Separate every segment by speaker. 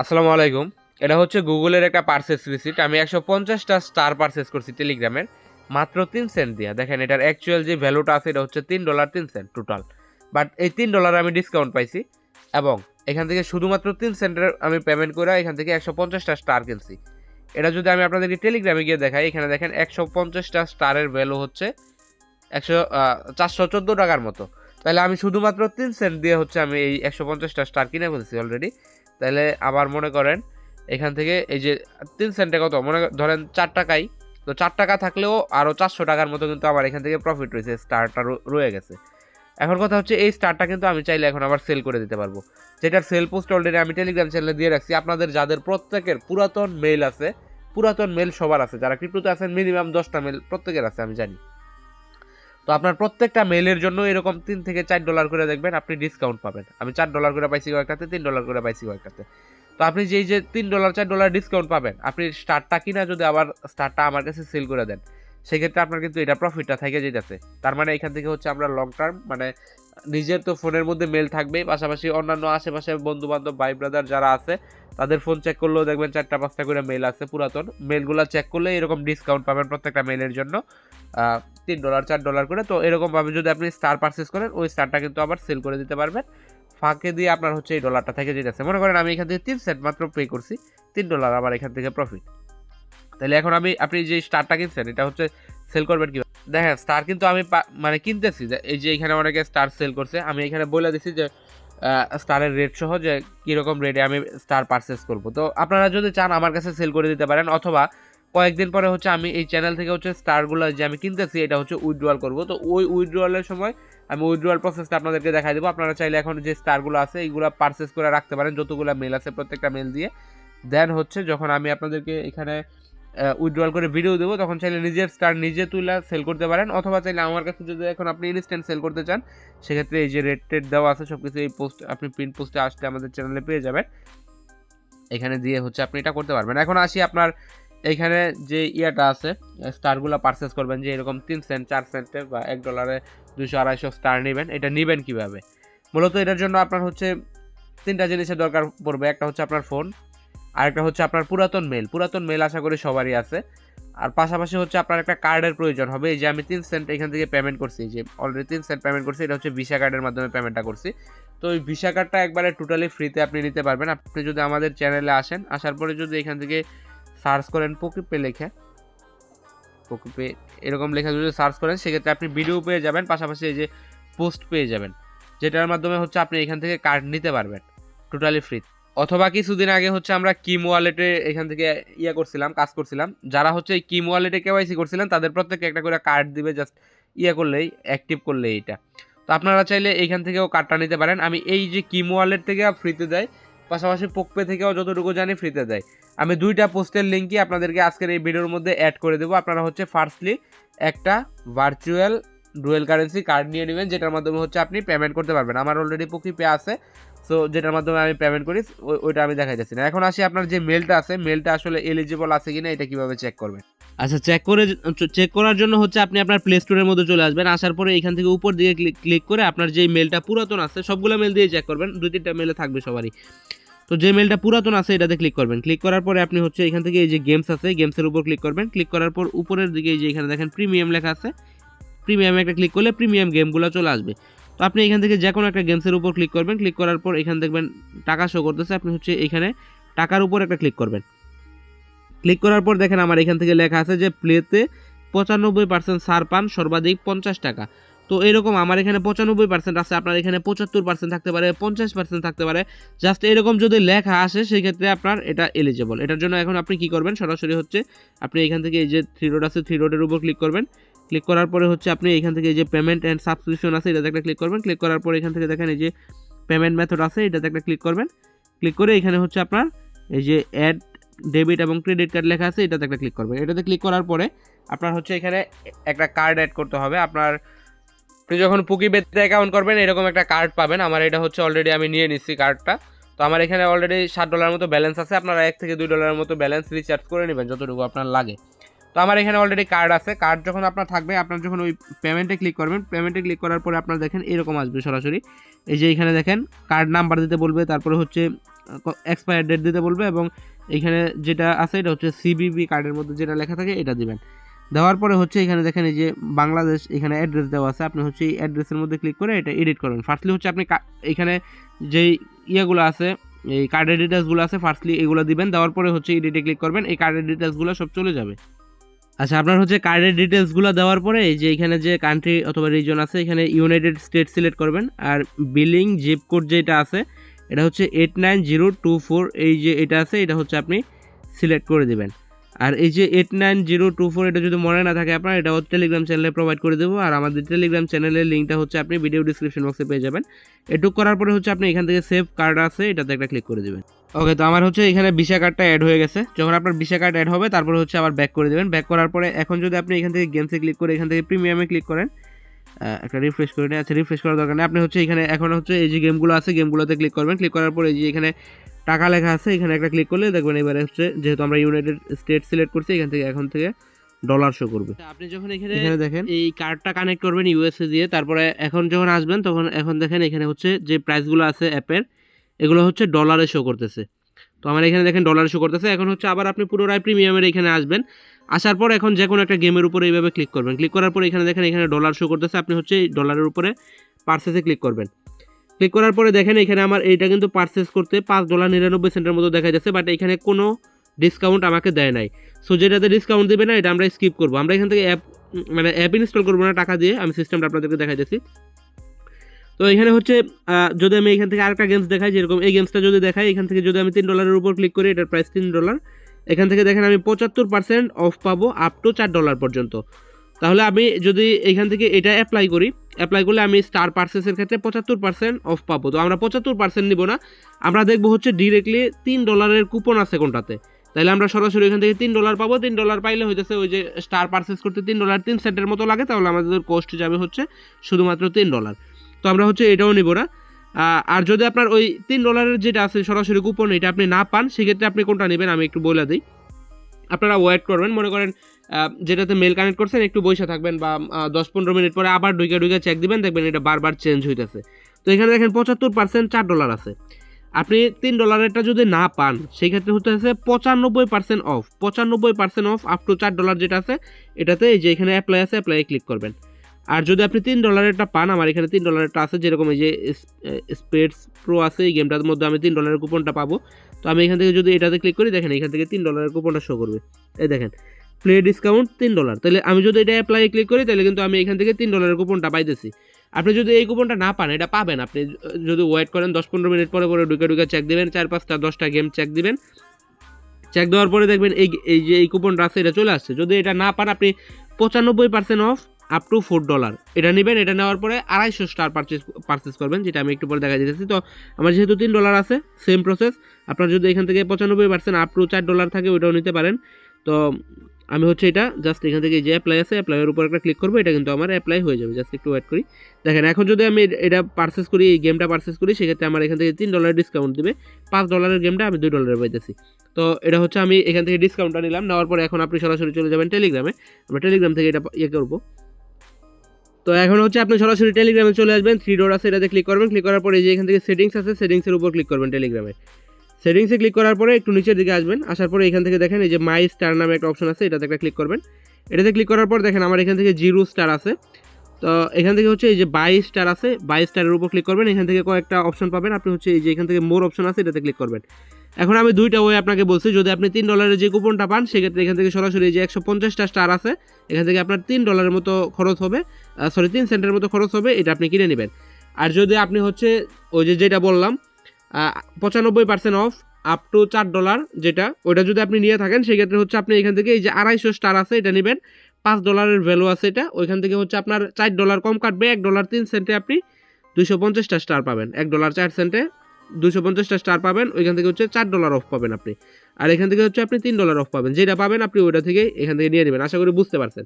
Speaker 1: আসসালামু আলাইকুম। এটা হচ্ছে গুগলের একটা পার্সেস রিসিট আমি একশো পঞ্চাশটা স্টার পার্সেস করছি টেলিগ্রামের মাত্র তিন সেন্ট দিয়া। দেখেন, এটার অ্যাকচুয়াল যে ভ্যালুটা আছে, এটা হচ্ছে তিন ডলার তিন সেন্ট টোটাল বাট এই তিন ডলার আমি ডিসকাউন্ট পাইছি। এবং এখান থেকে শুধুমাত্র তিন সেন্টের আমি পেমেন্ট করে এখান থেকে একশো পঞ্চাশটা স্টার কিনছি। এটা যদি আমি আপনাদেরকে টেলিগ্রামে গিয়ে দেখাই, এখানে দেখেন একশো পঞ্চাশটা স্টারের ভ্যালু হচ্ছে একশো চারশো চোদ্দ টাকার মতো। তাহলে আমি শুধুমাত্র তিন সেন্ট দিয়ে হচ্ছে আমি এই একশো পঞ্চাশটা স্টার কিনে ফেলছি অলরেডি তাহলে আবার মনে করেন এখান থেকে এই যে তিন সেন্টে কত? মনে ধরেন চার টাকাই। তো চার টাকা থাকলেও আরও চারশো টাকার মতো কিন্তু আমার এখান থেকে প্রফিট রয়েছে স্টারটা রয়ে গেছে। এখন কথা হচ্ছে এই স্টারটা কিন্তু আমি চাইলে এখন আবার সেল করে দিতে পারব। যেটার সেল পোস্ট অলরেডি আমি টেলিগ্রাম চ্যানেলে দিয়ে রাখছি। আপনাদের যাদের প্রত্যেকের পুরাতন মেল আছে, পুরাতন মেল সবার আছে। যারা ক্রিপ্টোতে আছেন মিনিমাম দশটা মেল প্রত্যেকের আছে, আমি জানি। তো আপনার প্রত্যেকটা মেলের জন্য এরকম তিন থেকে চার ডলার করে দেখবেন আপনি ডিসকাউন্ট পাবেন। আমি চার ডলার করে পাইছি কয়েকটাতে, তিন ডলার করে পাইছি কয়েকটাতে। তো আপনি যেই যে তিন ডলার চার ডলার ডিসকাউন্ট পাবেন, আপনি স্টারটা কিনা যদি আবার স্টারটা আমার কাছে সেল করে দেন, সেক্ষেত্রে আপনার কিন্তু এটা প্রফিটটা থেকে যেতেছে। তার মানে এখান থেকে হচ্ছে আমরা লং টার্ম মানে নিজের তো ফোনের মধ্যে মেল থাকবেই। পাশাপাশি অন্যান্য আশেপাশে বন্ধু বান্ধব ভাই ব্রাদার যারা আছে তাদের ফোন চেক করলেও দেখবেন চারটা, পাঁচটা করে মেল আছে পুরাতন। মেলগুলো চেক করলে এরকম ডিসকাউন্ট পাবেন প্রত্যেকটা মেলের জন্য। তিন ডলার চার ডলার করে। তো এরকমভাবে যদি আপনি স্টার পারচেস করেন, ওই স্টারটা কিন্তু আবার সেল করে দিতে পারবেন। ফাঁকে দিয়ে আপনার হচ্ছে এই ডলারটা থেকে যেতেছে মনে করেন আমি এখান থেকে তিন সেন্ট মাত্র পে করছি। তিন ডলার আমার এখান থেকে প্রফিট তাহলে এখন আমি, আপনি যে স্টারটা কিনছেন, এটা হচ্ছে সেল করবেন কি দেখেন স্টার কিন্তু আমি মানে কিনতেছি। যে এই যে এখানে অনেকে স্টার সেল করছে, আমি এখানে বলে দিছি যে স্টারের রেট সহ যে কীরকম রেটে আমি স্টার পারচেস করব। তো আপনারা যদি চান আমার কাছে সেল করে দিতে পারেন, অথবা কয়েকদিন পরে হচ্ছে আমি এই চ্যানেল থেকে হচ্ছে স্টারগুলো যে আমি কিনতেছি, এটা হচ্ছে উইথড্রয়াল করব। তো ওই উইথড্রয়ালের সময় আমি উইথড্রয়াল প্রসেসটা আপনাদেরকে দেখাই দেবো। আপনারা চাইলে এখন যে স্টারগুলো আছে, এইগুলো পারচেস করে রাখতে পারেন, যতগুলো মেল আছে প্রত্যেকটা মেল দিয়ে। দেন হচ্ছে যখন আমি আপনাদেরকে এখানে উইথড্রয়াল করে ভিডিও দেবো, তখন চাইলে নিজের স্টার নিজে তুলে সেল করতে পারেন, অথবা চাইলে আমার কাছে যদি এখন আপনি ইনস্ট্যান্ট সেল করতে চান, সেক্ষেত্রে এই যে রেট টেট দেওয়া আছে সব কিছু এই পোস্ট আপনি প্রিন্ট পোস্টে আসলে আমাদের চ্যানেলে পেয়ে যাবেন। এখানে দিয়ে হচ্ছে আপনি এটা করতে পারবেন। এখন আসি আপনার এইখানে যে ইয়াটা আছে স্টারগুলো পারচেস করবেন, যে এরকম তিন সেন্ট চার সেন্টের বা এক ডলারে দুশো আড়াইশো স্টার নেবেন, এটা নেবেন কীভাবে? মূলত এটার জন্য আপনার হচ্ছে তিনটা জিনিসের দরকার পড়বে, একটা হচ্ছে আপনার ফোন আরেকটা হচ্ছে আপনার পুরাতন মেল পুরাতন মেল আশা করি সবারই আছে। আর পাশাপাশি হচ্ছে আপনার একটা কার্ডের প্রয়োজন হবে। এই যে আমি তিন সেন্ট এখান থেকে পেমেন্ট করছি যে অলরেডি তিন সেন্ট পেমেন্ট করছি, এটা হচ্ছে ভিসা কার্ডের মাধ্যমে পেমেন্টটা করছি। তো ওই ভিসা কার্ডটা একবারে টোটালি ফ্রিতে আপনি নিতে পারবেন। আপনি যদি আমাদের চ্যানেলে আসেন, আসার পরে যদি এখান থেকে সার্চ করেন পকিপে লেখে পকিপে এরকম লেখা যদি সার্চ করেন, সেক্ষেত্রে আপনি ভিডিও পেয়ে যাবেন। পাশাপাশি এই যে পোস্ট পেয়ে যাবেন, যেটার মাধ্যমে হচ্ছে আপনি এখান থেকে কার্ড নিতে পারবেন। টোটালি ফ্রি অথবা কিছুদিন আগে হচ্ছে আমরা কিম ওয়ালেটে এখান থেকে ইয়ে করছিলাম, কাজ করছিলাম। যারা হচ্ছে এই কিম ওয়ালেটে কেওয়াইসি করছিলেন, তাদের প্রত্যেককে একটা করে কার্ড দিবে জাস্ট ইয়ে করলেই অ্যাক্টিভ করলেই এটা। তো আপনারা চাইলে এইখান থেকেও কার্ডটা নিতে পারেন। আমি এই যে কিম ওয়ালেট থেকে ফ্রিতে দেয়, পাশাপাশি পোকপে থেকেও যতটুকু জানি ফ্রিতে দেয়। আমি দুইটা পোস্টের লিঙ্কই আপনাদেরকে আজকের এই ভিডিওর মধ্যে অ্যাড করে দেবো। আপনারা হচ্ছে ফার্স্টলি একটা ভার্চুয়াল ডুয়েল কারেন্সি কার্ড নিয়ে নেবেন, যেটার মাধ্যমে হচ্ছে আপনি পেমেন্ট করতে পারবেন। আমার অলরেডি পকি পে আছে। সো যেটার মাধ্যমে আমি পেমেন্ট করি ওইটা আমি দেখাই যাচ্ছি না। এখন আসি আপনার যে মেলটা আছে মেলটা আসলে এলিজিবল আছে কিনা, এটা কীভাবে চেক করবেন? আচ্ছা চেক করে চেক করার জন্য হচ্ছে আপনি আপনার প্লে স্টোরের মধ্যে চলে আসবেন। আসার পরে এখান থেকে উপর দিকে ক্লিক করে আপনার যে মেলটা পুরাতন আছে, সবগুলো মেল দিয়ে চেক করবেন। দুই তিনটা মেলে থাকবে সবারই। তো যে মেলটা পুরাতন আছে, এটাতে ক্লিক করবেন। ক্লিক করার পরে আপনি হচ্ছে এখান থেকে এই যে গেমস আছে গেমসের উপর ক্লিক করবেন। ক্লিক করার পর উপরের দিকে এই যে এখানে দেখেন প্রিমিয়াম লেখা আছে। প্রিমিয়ামে একটা ক্লিক করলে প্রিমিয়াম গেমগুলো চলে আসবে। তো আপনি এখান থেকে যে কোনো একটা গেমসের উপর ক্লিক করবেন। ক্লিক করার পর এখানে দেখবেন টাকা শো করতেছে। আপনি হচ্ছে এখানে টাকার উপর একটা ক্লিক করবেন। ক্লিক করার পর দেখেন আমার এখান থেকে লেখা আছে যে প্লেতে পঁচানব্বই পার্সেন্ট ছাড় পান, সর্বাধিক পঞ্চাশ টাকা। তো এরকম আমার এখানে পঁচানব্বই পার্সেন্ট আছে, আপনার এখানে পঁচাত্তর পার্সেন্ট থাকতে পারে, পঞ্চাশ পার্সেন্ট থাকতে পারে। জাস্ট এরকম যদি লেখা আসে সেই ক্ষেত্রে আপনার এটা এলিজেবল এটার জন্য এখন আপনি কি করবেন? সরাসরি হচ্ছে আপনি এখান থেকে এই যে থ্রি রোড আছে থ্রি রোডের উপর ক্লিক করবেন। ক্লিক করার পরে হচ্ছে আপনি এখান থেকে যে পেমেন্ট অ্যান্ড সাবস্ক্রিপশন আছে, এটাতে একটা ক্লিক করবেন। ক্লিক করার পরে এখান থেকে দেখেন এই যে পেমেন্ট মেথড আছে, এটাতে একটা ক্লিক করবেন। ক্লিক করে এখানে হচ্ছে আপনার এই যে অ্যাড ডেবিট এবং ক্রেডিট কার্ড লেখা আছে, এটাতে একটা ক্লিক করবেন। এটাতে ক্লিক করার পরে আপনার হচ্ছে এখানে একটা কার্ড অ্যাড করতে হবে। আপনার আপনি যখন পুকি বেতে অ্যাকাউন্ট করবেন, এরকম একটা কার্ড পাবেন। আমার এটা হচ্ছে অলরেডি আমি নিয়ে নিচ্ছি কার্ডটা তো আমার এখানে অলরেডি ষাট ডলার মতো ব্যালেন্স আছে। আপনারা এক থেকে দুই ডলারের মতো ব্যালেন্স রিচার্জ করে নেবেন, যতটুকু আপনার লাগে। তো আমার এখানে অলরেডি কার্ড আছে। কার্ড যখন আপনার থাকবে, আপনার যখন ওই পেমেন্টে ক্লিক করবেন পেমেন্টে ক্লিক করার পরে আপনার দেখেন এরকম আসবে সরাসরি। এই যে এখানে দেখেন কার্ড নাম্বার দিতে বলবে, তারপরে হচ্ছে এক্সপায়ার ডেট দিতে বলবে এবং এখানে যেটা আছে, এটা হচ্ছে সিবিবি কার্ডের মধ্যে যেটা লেখা থাকে, এটা দিবেন। দেওয়ার পরে হচ্ছে এখানে দেখেন এই যে বাংলাদেশ, এখানে অ্যাড্রেস দেওয়া আছে। আপনি হচ্ছে এই অ্যাড্রেসের মধ্যে ক্লিক করে এটা এডিট করবেন ফার্স্টলি হচ্ছে আপনি এখানে যেই ইয়েগুলো আছে, এই কার্ডের ডিটেলসগুলো আছে ফার্স্টলি এগুলো দিবেন। দেওয়ার পরে হচ্ছে এডিটে ক্লিক করবেন, এই কার্ডের ডিটেলসগুলো সব চলে যাবে। আচ্ছা আপনার হচ্ছে কার্ডের ডিটেলসগুলো দেওয়ার পরে যে এখানে যে কান্ট্রি অথবা রিজন আছে, এখানে ইউনাইটেড স্টেট সিলেক্ট করবেন। আর বিলিং জিপ কোড যেটা আছে, এটা হচ্ছে eight nine zero two four এই যে এটা আছে, এটা হচ্ছে আপনি সিলেক্ট করে দিবেন। আর এই যে eight nine zero two four এটা যদি মনে না থাকে আপনার এটা টেলিগ্রাম চ্যানেলে প্রোভাইড করে দেবো। আর আমাদের টেলিগ্রাম চ্যানেলের লিঙ্কটা হচ্ছে আপনি ভিডিও ডিসক্রিপশন বক্সে পেয়ে যাবেন। এটুক করার পরে হচ্ছে আপনি এখান থেকে সেভ কার্ড আছে, এটাতে একটা ক্লিক করে দেবেন। ওকে তো আমার হচ্ছে এখানে ভিসা কার্ডটা অ্যাড হয়ে গেছে। যখন আপনার ভিসা কার্ড অ্যাড হবে তারপরে হচ্ছে আবার ব্যাক করে দেবেন। ব্যাক করার পরে এখন যদি আপনি এখান থেকে গেমসে ক্লিক করে এখান থেকে প্রিমিয়ামে ক্লিক করেন একটা রিফ্রেশ করে নিন। আচ্ছা রিফ্রেশ করার দরকার নেই। আপনি হচ্ছে এখানে এখন হচ্ছে এই যে গেমগুলো আছে গেমগুলোতে ক্লিক করবেন। ক্লিক করার পরে এই যে এখানে টাকা লেখা আছে এখানে একটা ক্লিক করলে দেখবেন এবারে হচ্ছে যেহেতু আমরা ইউনাইটেড স্টেট সিলেক্ট করছি এখান থেকে এখন থেকে ডলার শো করবে। আপনি যখন এখানে এখানে দেখেন। এই কার্ডটা কানেক্ট করবেন ইউএসএ দিয়ে তারপরে এখন যখন আসবেন তখন এখন দেখেন এখানে হচ্ছে যে প্রাইসগুলো আছে অ্যাপের এগুলো হচ্ছে ডলারে শো করতেছে। তো আমার এখানে দেখেন ডলারে শো করতেছে। এখন হচ্ছে আবার আপনি পুনরায় প্রিমিয়ামের এখানে আসবেন। আসার পর এখন যে কোনো একটা গেমের উপরে এইভাবে ক্লিক করবেন। ক্লিক করার পর এখানে দেখেন, এখানে ডলার শো করতেছে। আপনি হচ্ছে এই ডলারের উপরে পার্সেসে ক্লিক করবেন। ক্লিক করার পরে দেখেন, এখানে আমার এইটা কিন্তু পার্সেস করতে পাঁচ ডলার নিরানব্বই সেন্টের মতো দেখা যাচ্ছে বাট এখানে কোনো ডিসকাউন্ট আমাকে দেয় নাই। সো যেটাতে ডিসকাউন্ট দেবে না, এটা আমরা স্কিপ করব। আমরা এখান থেকে অ্যাপ মানে অ্যাপ ইনস্টল করব না, টাকা দিয়ে। আমি সিস্টেমটা আপনাদেরকে দেখা যাচ্ছি তো এখানে হচ্ছে যদি আমি এখান থেকে আরেকটা গেমস দেখাই, যেরকম এই গেমসটা যদি দেখাই, এখান থেকে যদি আমি তিন ডলারের উপর ক্লিক করি, এটার প্রাইস তিন ডলার এখান থেকে দেখেন আমি পঁচাত্তর পার্সেন্ট অফ পাবো আপ টু চার ডলার পর্যন্ত। তাহলে আমি যদি এখান থেকে এটা অ্যাপ্লাই করি অ্যাপ্লাই করলে আমি স্টার পার্সেসের ক্ষেত্রে পঁচাত্তর পার্সেন্ট অফ পাবো। তো আমরা পঁচাত্তর পার্সেন্ট নিব না, আমরা দেখব হচ্ছে ডিরেক্টলি তিন ডলারের কুপন আছে কোনটাতে। তাহলে আমরা সরাসরি এখান থেকে তিন ডলার পাবো, তিন ডলার পাইলে হইতেছে ওই যে স্টার পার্সেস করতে তিন ডলার তিন সেন্টের মতো লাগে, তাহলে আমাদের কোস্ট যাবে হচ্ছে শুধুমাত্র তিন ডলার তো আমরা হচ্ছে এটাও নিব না। আর যদি আপনার ওই তিন ডলারের যেটা আছে সরাসরি কুপন এটা আপনি না পান, সেক্ষেত্রে আপনি কোনটা নেবেন আমি একটু বলে দিই। আপনারা ওয়েট করবেন, মনে করেন যেটাতে মেল কানেক্ট করছেন, একটু বসে থাকবেন বা দশ পনেরো মিনিট পরে আবার ঢুকে ঢুকে চেক দিবেন, দেখবেন এটা বারবার চেঞ্জ হইতেছে। তো এখানে দেখেন পঁচাত্তর পার্সেন্ট চার ডলার আছে। আপনি তিন ডলারেরটা যদি না পান সেই ক্ষেত্রে হতে আছে পঁচানব্বই পার্সেন্ট অফ পঁচানব্বই পার্সেন্ট অফ আপ টু চার ডলার যেটা আছে, এটাতে এই যে এখানে অ্যাপ্লাই আছে অ্যাপ্লাই ক্লিক করবেন। আর যদি আপনি তিন ডলারেরটা পান, আমার এখানে তিন ডলারেরটা আছে, যেরকম এই যে স্পেডস প্রো আছে, এই গেমটার মধ্যে আমি তিন ডলারের কুপনটা পাবো। তো আমি এখান থেকে যদি এটাতে ক্লিক করি, দেখেন এখান থেকে তিন ডলারের কুপনটা শো করবে। এই দেখেন প্লে ডিসকাউন্ট তিন ডলার তাহলে আমি যদি এটা অ্যাপ্লাই ক্লিক করি, তাহলে কিন্তু আমি এখান থেকে তিন ডলারের কুপনটা পাইতেছি। আপনি যদি এই কুপনটা না পান, এটা পাবেন। আপনি যদি ওয়েট করেন দশ পনেরো মিনিট পরে পরে ঢুকে ঢুকে চেক দেবেন, চার পাঁচটা, দশটা গেম চেক দেবেন। চেক দেওয়ার পরে দেখবেন এই এই যে এই কুপনটা আছে, এটা চলে আসছে। যদি এটা না পান, আপনি পঁচানব্বই percent off up to four dollar এটা নেবেন, এটা নেওয়ার পরে আড়াইশো স্টার পারচেস পারচেস করবেন, যেটা আমি একটু পরে দেখা দিতেছি। তো আমার যেহেতু তিন ডলার আছে সেম প্রসেস আপনার যদি এখান থেকে পঁচানব্বই পার্সেন্ট আপ টু চার ডলার থাকে, ওইটাও নিতে পারেন। তো আমি হচ্ছে এটা জাস্ট এখান থেকে যে অ্যাপ্লাই আছে অ্যাপ্লাইয়ের উপর একটা ক্লিক করব, এটা কিন্তু আমার অ্যাপ্লাই হয়ে যাবে। জাস্ট একটু ওয়েট করি। দেখেন, এখন যদি আমি এটা পারচেস করি, এই গেমটা পারচেস করি, সেক্ষেত্রে আমার এখান থেকে তিন ডলার ডিসকাউন্ট দেবে। পাঁচ ডলারের গেমটা আমি দুই ডলারে পাইতেছি। তো এটা হচ্ছে আমি এখান থেকে ডিসকাউন্টটা নিলাম। নেওয়ার পরে এখন আপনি সরাসরি চলে যাবেন টেলিগ্রামে আমরা টেলিগ্রাম থেকে এটা ইয়ে করব। তো এখন হচ্ছে আপনি সরাসরি টেলিগ্রামে চলে আসবেন থ্রি ডোর আছে এটাতে ক্লিক করবেন ক্লিক করার পরে যে এখান থেকে সেটিংস আছে সেটিংসের উপর ক্লিক করবেন টেলিগ্রামে সেটিংসে ক্লিক করার পরে একটু নিচের দিকে আসবেন, আসার পরে এখান থেকে দেখেন এই যে মাই স্টার নামে একটা অপশন আছে, এটাতে একটা ক্লিক করবেন। এটাতে ক্লিক করার পর দেখেন আমার এখান থেকে জিরো স্টার আছে। তো এখান থেকে হচ্ছে এই যে বাই স্টার আছে বাই স্টারের উপর ক্লিক করবেন। এখান থেকে কয়েকটা অপশন পাবেন। আপনি হচ্ছে এই যে এখান থেকে মোর অপশন আছে, এটাতে ক্লিক করবেন। এখন আমি দুইটা ওয়ে আপনাকে বলছি। যদি আপনি তিন ডলারের যে কুপনটা পান, সেক্ষেত্রে এখান থেকে সরাসরি যে একশো পঞ্চাশটা স্টার আছে, এখান থেকে আপনার তিন ডলারের মতো খরচ হবে সরি তিন সেন্টের মতো খরচ হবে, এটা আপনি কিনে নেবেন। আর যদি আপনি হচ্ছে ওই যে যেটা বললাম পঁচানব্বই পার্সেন্ট অফ আপ টু চার ডলার যেটা, ওইটা যদি আপনি নিয়ে থাকেন, সেক্ষেত্রে হচ্ছে আপনি এখান থেকে এই যে আড়াইশো স্টার আছে, এটা নেবেন। পাঁচ ডলারের ভ্যালু আছে এটা। ওইখান থেকে হচ্ছে আপনার চার ডলার কম কাটবে, এক ডলার তিন সেন্টে আপনি দুশো পঞ্চাশটা স্টার পাবেন। এক ডলার চার সেন্টে দুশো পঞ্চাশটা স্টার পাবেন, ওইখান থেকে হচ্ছে চার ডলার অফ পাবেন আপনি। আর এখান থেকে হচ্ছে আপনি তিন ডলার অফ পাবেন। যেটা পাবেন আপনি ওইটা থেকে এখান থেকে নিয়ে নেবেন। আশা করি বুঝতে পারছেন।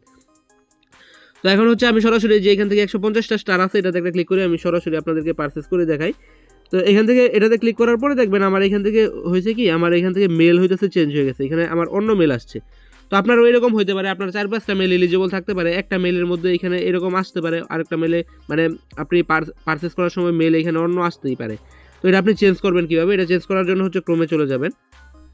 Speaker 1: তো এখন হচ্ছে আমি সরাসরি যে এখান থেকে একশো পঞ্চাশটা স্টার আছে, এটাতে একটা ক্লিক করে আমি সরাসরি আপনাদেরকে পারচেস করে দেখাই। তো এখান থেকে এটাতে ক্লিক করার পরে দেখবেন আমার এখান থেকে হয়েছে কি, আমার এখান থেকে মেল হইতেছে চেঞ্জ হয়ে গেছে। এখানে আমার অন্য মেল আসছে। তো আপনার ওই রকম হইতে পারে, আপনার চার পাঁচটা মেল এলিজিবল থাকতে পারে, একটা মেলের মধ্যে এখানে এরকম আসতে পারে, আরেকটা মেলে মানে আপনি পারচেস করার সময় মেল এখানে অন্য আসতেই পারে। তো এটা আপনি চেঞ্জ করবেন কীভাবে? এটা চেঞ্জ করার জন্য হচ্ছে ক্রোমে চলে যাবেন।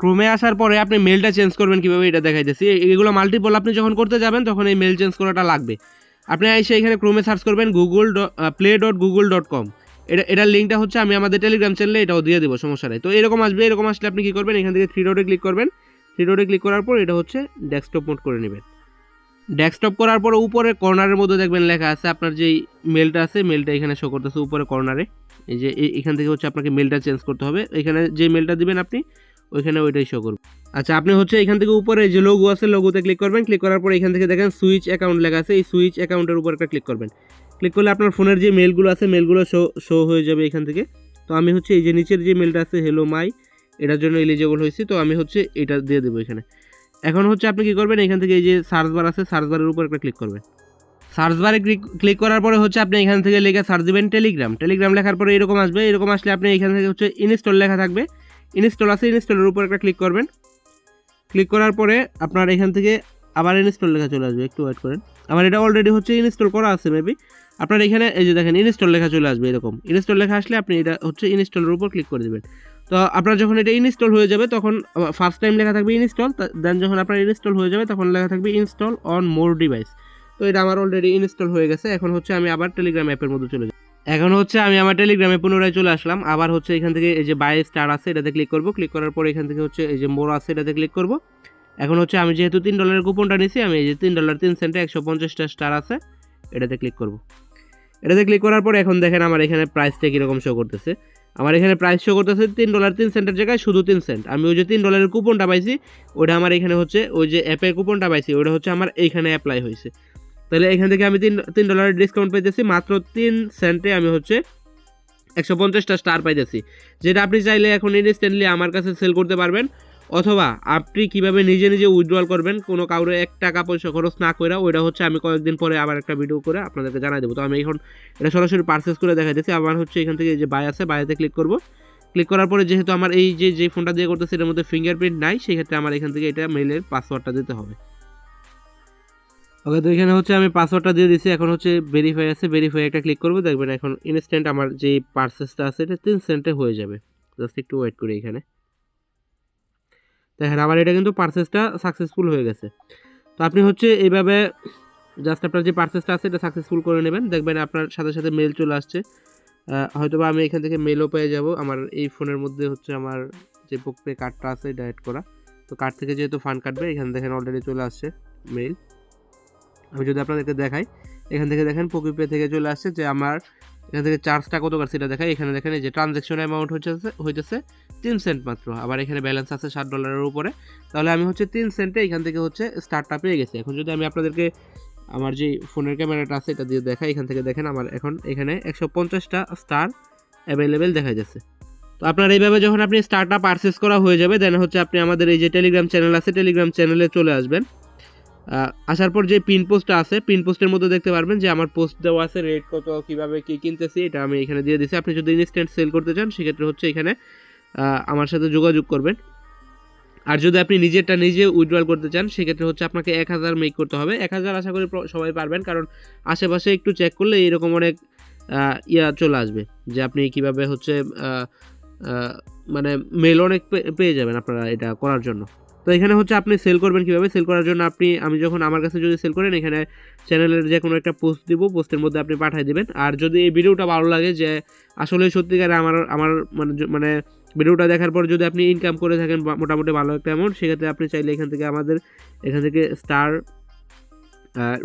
Speaker 1: ক্রোমে আসার পরে আপনি মেলটা চেঞ্জ করবেন কীভাবে? এটা দেখাইতেছি। এগুলো মাল্টিপল আপনি যখন করতে যাবেন, তখন এই মেল চেঞ্জ করাটা লাগবে। আপনি এসে এখানে ক্রোমে সার্চ করবেন Google play dot Google dot com এটা, এটার লিঙ্কটা হচ্ছে আমি আমাদের টেলিগ্রাম চ্যানেলে এটাও দিয়ে দেবো, সমস্যা নেই। তো এরকম আসবে, এরকম আসলে আপনি কী করবেন? এখান থেকে থ্রি ডটে ক্লিক করবেন। থ্রি ডটে ক্লিক করার পর এটা হচ্ছে ডেস্কটপ মোড করে নেবেন। ডেস্কটপ করার পর উপরে কর্নারের মধ্যে দেখবেন লেখা আছে আপনার যেই মেলটা আছে মেলটা এখানে শো করতেছে উপরে কর্নারে এই যে এখান থেকে হচ্ছে আপনাকে মেলটা চেঞ্জ করতে হবে। এখানে যে মেলটা দিবেন আপনি, ওইখানে ওইটাই শো করবে আচ্ছা আপনি হচ্ছে এখান থেকে উপরে যে লোগো আছে লোগোতে ক্লিক করবেন। ক্লিক করার পর এখান থেকে দেখেন সুইচ অ্যাকাউন্ট লেখা আছে। এই সুইচ অ্যাকাউন্টের উপর একটা ক্লিক করবেন। ক্লিক করলে আপনার ফোনের যে মেলগুলো আছে মেলগুলো শো শো হয়ে যাবে এখান থেকে। তো আমি হচ্ছে এই যে নিচের যে মেলটা আছে হ্যালো মাই এটার জন্য এলিজিবল হয়েছি, তো আমি হচ্ছে এটা দিয়ে দেবো এখানে। এখন হচ্ছে আপনি কি করবেন, এখান থেকে এই যে সার্চ বার আছে সার্চ বারের উপর একটা ক্লিক করবেন। সার্চ বারে ক্লিক ক্লিক করার পরে হচ্ছে আপনি এখান থেকে লেখা সার্চ দেবেন টেলিগ্রাম টেলিগ্রাম লেখার পরে এরকম আসবে, এরকম আসলে আপনি এখান থেকে হচ্ছে ইনস্টল লেখা থাকবে। ইনস্টল আছে ইনস্টলের উপর একটা ক্লিক করবেন। ক্লিক করার পরে আপনার এখান থেকে আবার ইনস্টল লেখা চলে আসবে, একটু ওয়েট করেন। আমার এটা অলরেডি হচ্ছে ইনস্টল করা আছে মেবি আপনার এখানে এই যে দেখেন ইনস্টল লেখা চলে আসবে এরকম। ইনস্টল লেখা আসলে আপনি এটা হচ্ছে ইনস্টলের উপর ক্লিক করে দেবেন। তো আপনার যখন এটা ইনস্টল হয়ে যাবে, তখন ফার্স্ট টাইম লেখা থাকবে ইনস্টল দেন যখন আপনার ইনস্টল হয়ে যাবে, তখন লেখা থাকবে ইনস্টল অন মোর ডিভাইস তো এটা আমার অলরেডি ইনস্টল হয়ে গেছে, এখন হচ্ছে আমি আবার টেলিগ্রাম অ্যাপের মধ্যে চলে যাব। এখন হচ্ছে আমি আমার টেলিগ্রামে পুনরায় চলে আসলাম, আবার হচ্ছে এখান থেকে এই যে বাই স্টার আছে, এটাতে ক্লিক করব ক্লিক করার পর এখান থেকে হচ্ছে এই যে মোর আছে, এটাতে ক্লিক করব। এখন হচ্ছে আমি যেহেতু তিন ডলারের কুপনটা নিয়েছি আমি এই যে তিন ডলার তিন সেন্টে একশো পঞ্চাশটা স্টার আছে, এটাতে ক্লিক করব। এটাতে ক্লিক করার পর এখন দেখেন আমার এখানে প্রাইসটা কীরকম শো করতেছে। আমার এখানে প্রাইস শো করতেছে তিন ডলার তিন সেন্টের জায়গায় শুধু তিন সেন্ট আমি ওই যে তিন ডলারের কুপনটা পাইছি ওটা আমার এখানে হচ্ছে, ওই যে অ্যাপের কুপনটা পাইছি ওটা হচ্ছে আমার এইখানে অ্যাপ্লাই হয়েছে তাহলে এখান থেকে আমি তিন তিন ডলারের ডিসকাউন্ট পাইতেছি, মাত্র তিন সেন্টে আমি হচ্ছে একশো পঞ্চাশটা স্টার পাইতেছি। যেটা আপনি চাইলে এখন ইনস্ট্যান্টলি আমার কাছে সেল করতে পারবেন। অথবা আপনি কীভাবে নিজে নিজে উইথড্রল করবেন, কোনো কাউরে এক টাকা পয়সা খরচ না করে ওইটা হচ্ছে আমি কয়েকদিন পরে আবার একটা ভিডিও করে আপনাদেরকে জানাই দেবো। তো আমি এখন এটা সরাসরি পারচেস করে দেখাইতেছি আমার হচ্ছে এখান থেকে যে বাই আছে বাইতে ক্লিক করব। ক্লিক করার পরে যেহেতু আমার এই যে যে ফোনটা দিয়ে করতেছে, এটার মধ্যে ফিঙ্গারপ্রিন্ট নাই, সেক্ষেত্রে আমার এখান থেকে এটা মেলের পাসওয়ার্ডটা দিতে হবে। ওকে তো এখানে হচ্ছে আমি পাসওয়ার্ডটা দিয়ে দিচ্ছি এখন হচ্ছে ভেরিফাই আছে ভেরিফাই একটা ক্লিক করব। দেখবেন এখন ইনস্ট্যান্ট আমার যে পার্সেসটা আছে, এটা তিন সেন্টে হয়ে যাবে। জাস্ট একটু ওয়েট করি এখানে। দেখেন আমার এটা কিন্তু পার্সেসটা সাকসেসফুল হয়ে গেছে। তো আপনি হচ্ছে এইভাবে জাস্ট আপনার যে পার্সেসটা আছে, এটা সাকসেসফুল করে নেবেন। দেখবেন আপনার সাথে সাথে মেল চলে আসছে। হয়তো বা আমি এখান থেকে মেলও পেয়ে যাব। আমার এই ফোনের মধ্যে হচ্ছে আমার যে পে কার্ডটা আছে, এটা অ্যাড করা। তো কার্ড থেকে যেহেতু ফান্ড কাটবে এখানে দেখেন অলরেডি চলে আসছে মেল আমি যদি আপনাদেরকে দেখাই, এখান থেকে দেখেন পে থেকে চলে আসছে যে আমার এখান থেকে চার্জটা কত কাটছে, এটা দেখাই। এখানে দেখেন এই যে ট্রানজ্যাকশন অ্যামাউন্ট হচ্ছে হইতেছে। তিন সেন্ট মাত্র। আবার এখানে ব্যালেন্স আছে ষাট ডলারের উপরে। তাহলে আমি হচ্ছে তিন সেন্টে এখান থেকে হচ্ছে স্টার্টটা পেয়ে গেছি। এখন যদি আমি আপনাদেরকে আমার যে ফোনের ক্যামেরাটা আছে এটা দিয়ে দেখাই, এখান থেকে দেখেন আমার এখন এখানে একশো পঞ্চাশটা স্টার অ্যাভেলেবেল দেখা যাচ্ছে। তো আপনার এইভাবে যখন আপনি স্টারটা পারচেস করা হয়ে যাবে দেন হচ্ছে আপনি আমাদের এই যে টেলিগ্রাম চ্যানেল আছে টেলিগ্রাম চ্যানেলে চলে আসবেন। আসার পর যে পিন পোস্টটা আছে পিন পোস্টের মধ্যে দেখতে পারবেন যে আমার পোস্ট দেওয়া আছে রেট কত, কীভাবে কী কিনতেছি, এটা আমি এখানে দিয়ে দিছি। আপনি যদি ইনস্ট্যান্ট সেল করতে চান, সেক্ষেত্রে হচ্ছে এখানে আমার সাথে যোগাযোগ করবেন। আর যদি আপনি নিজেরটা নিজে উইথড্রল করতে চান, সেক্ষেত্রে হচ্ছে আপনাকে এক হাজার মেক করতে হবে। এক হাজার আশা করি সবাই পারবেন, কারণ আশেপাশে একটু চেক করলে এরকম অনেক ইয়া চলে আসবে যে আপনি কীভাবে হচ্ছে মানে মেল অনেক পেয়ে যাবেন আপনারা এটা করার জন্য। তো এখানে হচ্ছে আপনি সেল করবেন কীভাবে? সেল করার জন্য আপনি, আমি যখন আমার কাছে যদি সেল করেন, এখানে চ্যানেলের যে কোনো একটা পোস্ট দিব পোস্টের মধ্যে আপনি পাঠিয়ে দেবেন। আর যদি এই ভিডিওটা ভালো লাগে যে আসলে সত্যিকারে আমার আমার মানে মানে ভিডিওটা দেখার পর যদি আপনি ইনকাম করে থাকেন মোটামুটি ভালো একটা অ্যামাউন্ট সেক্ষেত্রে আপনি চাইলে এখান থেকে আমাদের, এখান থেকে স্টার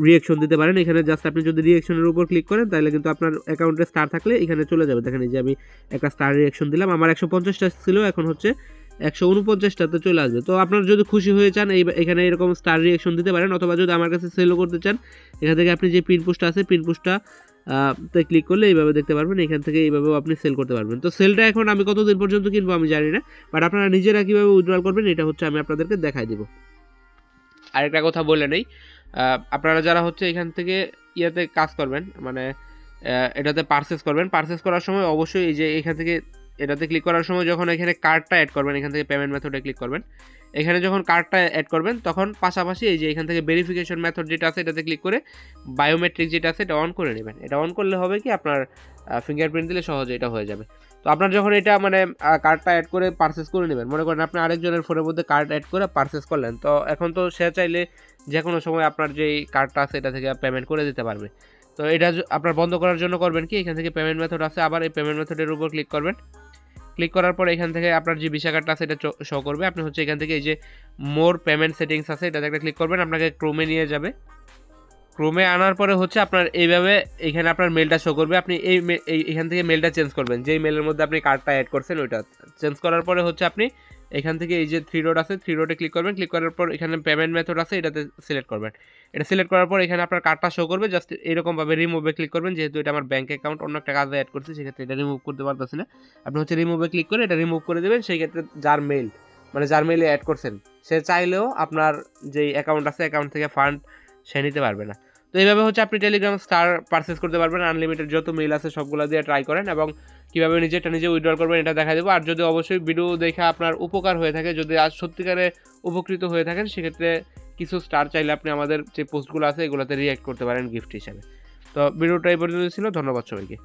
Speaker 1: রিয়েকশন দিতে পারেন। এখানে জাস্ট আপনি যদি রিয়েকশনের উপর ক্লিক করেন, তাহলে কিন্তু আপনার অ্যাকাউন্টে স্টার থাকলে এখানে চলে যাবে। দেখেন এই যে আমি একটা স্টার রিয়েকশন দিলাম। আমার একশো পঞ্চাশটা ছিল, এখন হচ্ছে একশো উনপঞ্চাশটাতে চলে আসবে। তো আপনারা যদি খুশি হয়ে চান, এই এখানে এরকম স্টার রিয়েকশন দিতে পারেন, অথবা যদি আমার কাছে সেলও করতে চান, এখান থেকে আপনি যে পিন পোস্টটা আছে পিন পোস্টটা তে ক্লিক করলে এইভাবে দেখতে পারবেন, এখান থেকে এইভাবেও আপনি সেল করতে পারবেন। তো সেলটা এখন আমি কতদিন পর্যন্ত কিনবো আমি জানি না বাট আপনারা নিজেরা কীভাবে উইথড্রল করবেন, এটা হচ্ছে আমি আপনাদেরকে দেখাই দেবো। আরেকটা কথা বলে নেই আপনারা যারা হচ্ছে এখান থেকে ইয়াতে কাজ করবেন মানে এটাতে পারচেস করবেন পারচেস করার সময় অবশ্যই এই যে এখান থেকে এটাতে ক্লিক করার সময় যখন এখানে কার্ডটা অ্যাড করবেন, এখান থেকে পেমেন্ট মেথডে ক্লিক করবেন। এখানে যখন কার্ডটা অ্যাড করবেন, তখন পাশাপাশি এই যে এখান থেকে ভেরিফিকেশন মেথড যেটা আছে, এটাতে ক্লিক করে বায়োমেট্রিক যেটা আছে, এটা অন করে নেবেন। এটা অন করলে হবে কি, আপনার ফিঙ্গারপ্রিন্ট দিলে সহজে এটা হয়ে যাবে। তো আপনার যখন এটা মানে কার্ডটা অ্যাড করে পারচেস করে নেবেন, মনে করেন আপনি আরেকজনের ফোনের মধ্যে কার্ড অ্যাড করে পারচেস করলেন, তো এখন তো সে চাইলে যে কোনো সময় আপনার যেই কার্ডটা আছে, এটা থেকে পেমেন্ট করে দিতে পারবে। তো এটা য- আপনার বন্ধ করার জন্য করবেন কি, এখান থেকে পেমেন্ট মেথড আছে, আবার এই পেমেন্ট মেথডের উপর ক্লিক করবেন। ক্লিক করার পর এখান থেকে আপনার যে ভিসা কার্ডটা আছে, এটা শো করবে। আপনি হচ্ছে এখান থেকে এই যে মোর পেমেন্ট সেটিংস আছে, এটাতে একটা ক্লিক করবেন, আপনাকে ক্রোমে নিয়ে যাবে। ক্রোমে আনার পরে হচ্ছে আপনার এইভাবে এখানে আপনার মেলটা শো করবে। আপনি এই এখান থেকে মেলটা চেঞ্জ করবেন। যেই মেলের মধ্যে আপনি কার্ডটা অ্যাড করছেন, ওইটা চেঞ্জ করার পরে হচ্ছে আপনি এখান থেকে এই যে থ্রি রোড আছে থ্রি রোডে ক্লিক করবেন ক্লিক করার পর এখানে পেমেন্ট মেথড আছে, এটাতে সিলেক্ট করবেন। এটা সিলেক্ট করার পর এখানে আপনার কার্ডটা শো করবে জাস্ট এরকমভাবে রিমুভে ক্লিক করবেন, যেহেতু এটা আমার ব্যাঙ্ক অ্যাকাউন্ট অন্য একটা কাজে অ্যাড করছি, সেক্ষেত্রে এটা রিমুভ করতে পারতেছি না। আপনি হচ্ছে রিমুভে ক্লিক করে এটা রিমুভ করে দেবেন, সেই ক্ষেত্রে যার মেল মানে যার মেলে অ্যাড করছেন, সে চাইলেও আপনার যেই অ্যাকাউন্ট আছে অ্যাকাউন্ট থেকে ফান্ড সে নিতে পারবে না। তো এইভাবে হচ্ছে আপনি টেলিগ্রাম স্টার পারচেস করতে পারবেন আনলিমিটেড যত মেল আছে সবগুলো দিয়ে ট্রাই করেন এবং কীভাবে নিজেরটা নিজে উইড্রল করবেন এটা দেখা দেবো। আর যদি অবশ্যই ভিডিও দেখে আপনার উপকার হয়ে থাকে, যদি আজ সত্যিকারে উপকৃত হয়ে থাকেন, সেক্ষেত্রে কিছু স্টার চাইলে আপনি আমাদের যে পোস্টগুলো আছে, এগুলোতে রিঅ্যাক্ট করতে পারেন গিফট হিসাবে। তো ভিডিওটা এই পর্যন্ত ছিল, ধন্যবাদ সবাইকে।